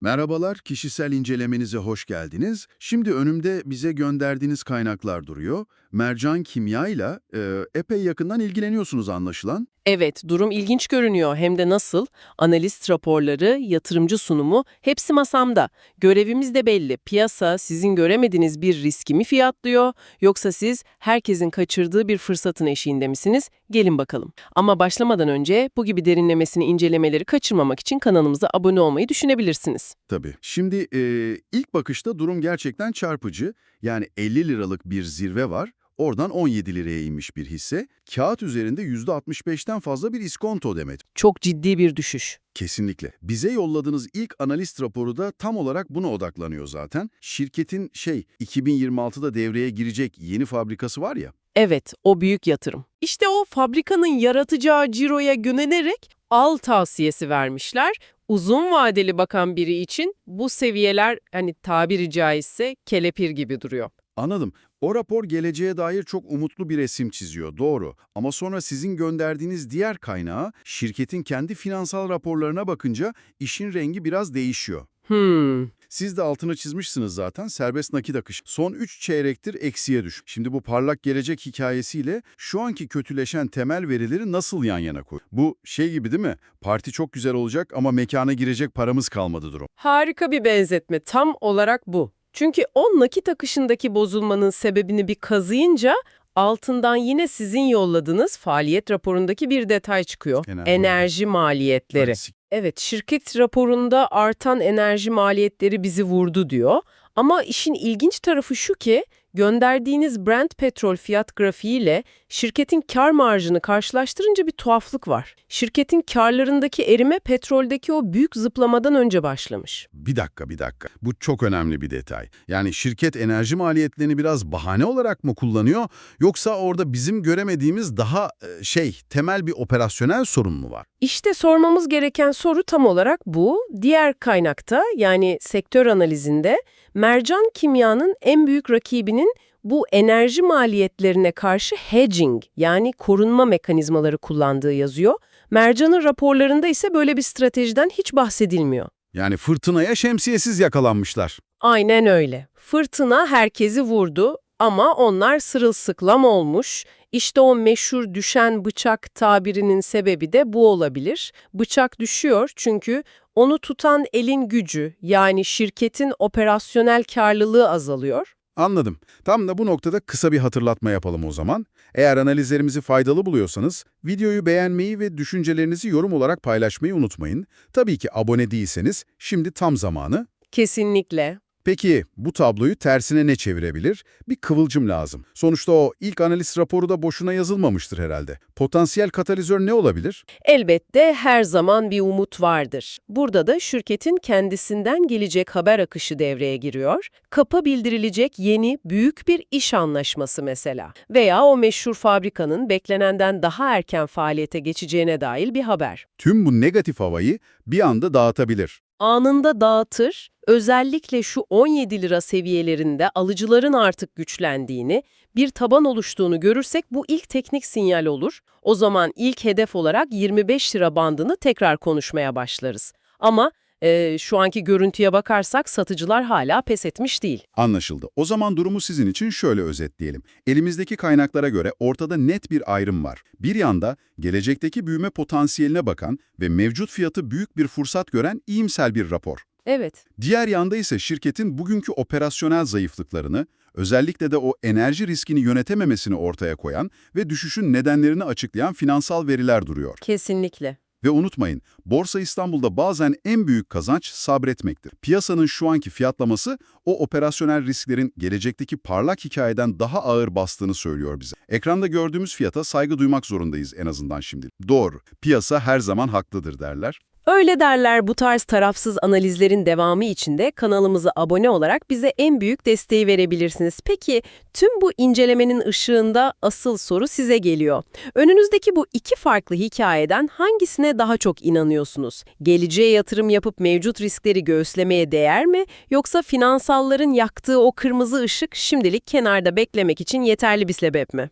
Merhabalar, kişisel incelemenize hoş geldiniz. Şimdi önümde bize gönderdiğiniz kaynaklar duruyor. Mercan Kimya ile epey yakından ilgileniyorsunuz anlaşılan. Evet, durum ilginç görünüyor. Hem de nasıl? Analist raporları, yatırımcı sunumu hepsi masamda. Görevimiz de belli. Piyasa sizin göremediğiniz bir riski mi fiyatlıyor yoksa siz herkesin kaçırdığı bir fırsatın eşiğinde misiniz? Gelin bakalım. Ama başlamadan önce bu gibi derinlemesine incelemeleri kaçırmamak için kanalımıza abone olmayı düşünebilirsiniz. Tabii. Şimdi e, ilk bakışta durum gerçekten çarpıcı. Yani 50 liralık bir zirve var. Oradan 17 liraya inmiş bir hisse. Kağıt üzerinde %65'ten fazla bir iskonto demet. Çok ciddi bir düşüş. Kesinlikle. Bize yolladığınız ilk analist raporu da tam olarak buna odaklanıyor zaten. Şirketin şey 2026'da devreye girecek yeni fabrikası var ya. Evet, o büyük yatırım. İşte o fabrikanın yaratacağı ciroya güvenerek al tavsiyesi vermişler. Uzun vadeli bakan biri için bu seviyeler hani tabiri caizse kelepir gibi duruyor. Anladım. O rapor geleceğe dair çok umutlu bir resim çiziyor, doğru. Ama sonra sizin gönderdiğiniz diğer kaynağa, şirketin kendi finansal raporlarına bakınca işin rengi biraz değişiyor. Hmm, Siz de altını çizmişsiniz zaten, serbest nakit akış. Son 3 çeyrektir eksiye düş. Şimdi bu parlak gelecek hikayesiyle şu anki kötüleşen temel verileri nasıl yan yana koy? Bu şey gibi değil mi? Parti çok güzel olacak ama mekana girecek paramız kalmadı durum. harika bir benzetme. Tam olarak bu. Çünkü o nakit akışındaki bozulmanın sebebini bir kazıyınca altından yine sizin yolladığınız faaliyet raporundaki bir detay çıkıyor. Enerji Enerji maliyetleri. Klasik. Evet, şirket raporunda artan enerji maliyetleri bizi vurdu diyor. Ama işin ilginç tarafı şu ki, gönderdiğiniz Brent petrol fiyat grafiğiyle şirketin kar marjını karşılaştırınca bir tuhaflık var. Şirketin karlarındaki erime petroldeki o büyük zıplamadan önce başlamış. Bir dakika, bir dakika. Bu çok önemli bir detay. Yani şirket enerji maliyetlerini biraz bahane olarak mı kullanıyor, yoksa orada bizim göremediğimiz daha e, şey, temel bir operasyonel sorun mu var? İşte sormamız gereken soru tam olarak bu. Diğer kaynakta yani sektör analizinde Mercan Kimya'nın en büyük rakibinin bu enerji maliyetlerine karşı hedging yani korunma mekanizmaları kullandığı yazıyor. Mercan'ın raporlarında ise böyle bir stratejiden hiç bahsedilmiyor. Yani fırtınaya şemsiyesiz yakalanmışlar. Aynen öyle. Fırtına herkesi vurdu ama onlar sırılsıklam olmuş. İşte o meşhur düşen bıçak tabirinin sebebi de bu olabilir. Bıçak düşüyor çünkü onu tutan elin gücü yani şirketin operasyonel karlılığı azalıyor. Anladım. Tam da bu noktada kısa bir hatırlatma yapalım o zaman. Eğer analizlerimizi faydalı buluyorsanız videoyu beğenmeyi ve düşüncelerinizi yorum olarak paylaşmayı unutmayın. Tabii ki abone değilseniz şimdi tam zamanı. Kesinlikle. Peki bu tabloyu tersine ne çevirebilir? Bir kıvılcım lazım. Sonuçta o ilk analiz raporu da boşuna yazılmamıştır herhalde. Potansiyel katalizör ne olabilir? Elbette her zaman bir umut vardır. Burada da şirketin kendisinden gelecek haber akışı devreye giriyor. Kapa bildirilecek yeni büyük bir iş anlaşması mesela. Veya o meşhur fabrikanın beklenenden daha erken faaliyete geçeceğine dair bir haber. Tüm bu negatif havayı bir anda dağıtabilir. Anında dağıtır, özellikle şu 17 lira seviyelerinde alıcıların artık güçlendiğini, bir taban oluştuğunu görürsek bu ilk teknik sinyal olur. O zaman ilk hedef olarak 25 lira bandını tekrar konuşmaya başlarız. Ama e, şu anki görüntüye bakarsak satıcılar hala pes etmiş değil. Anlaşıldı. O zaman durumu sizin için şöyle özetleyelim. Elimizdeki kaynaklara göre ortada net bir ayrım var. Bir yanda gelecekteki büyüme potansiyeline bakan ve mevcut fiyatı büyük bir fırsat gören iyimser bir rapor. Evet, Diğer yanda ise şirketin bugünkü operasyonel zayıflıklarını, özellikle de o enerji riskini yönetememesini ortaya koyan ve düşüşün nedenlerini açıklayan finansal veriler duruyor. kesinlikle. Ve unutmayın, Borsa İstanbul'da bazen en büyük kazanç sabretmektir. Piyasanın şu anki fiyatlaması o operasyonel risklerin gelecekteki parlak hikayeden daha ağır bastığını söylüyor bize. Ekranda gördüğümüz fiyata saygı duymak zorundayız en azından şimdi. Doğru, piyasa her zaman haklıdır derler. Öyle derler bu tarz tarafsız analizlerin devamı için de kanalımıza abone olarak bize en büyük desteği verebilirsiniz. Peki tüm bu incelemenin ışığında asıl soru size geliyor. Önünüzdeki bu iki farklı hikayeden hangisine daha çok inanıyorsunuz? Geleceğe yatırım yapıp mevcut riskleri göğüslemeye değer mi? Yoksa finansalların yaktığı o kırmızı ışık şimdilik kenarda beklemek için yeterli bir sebep mi?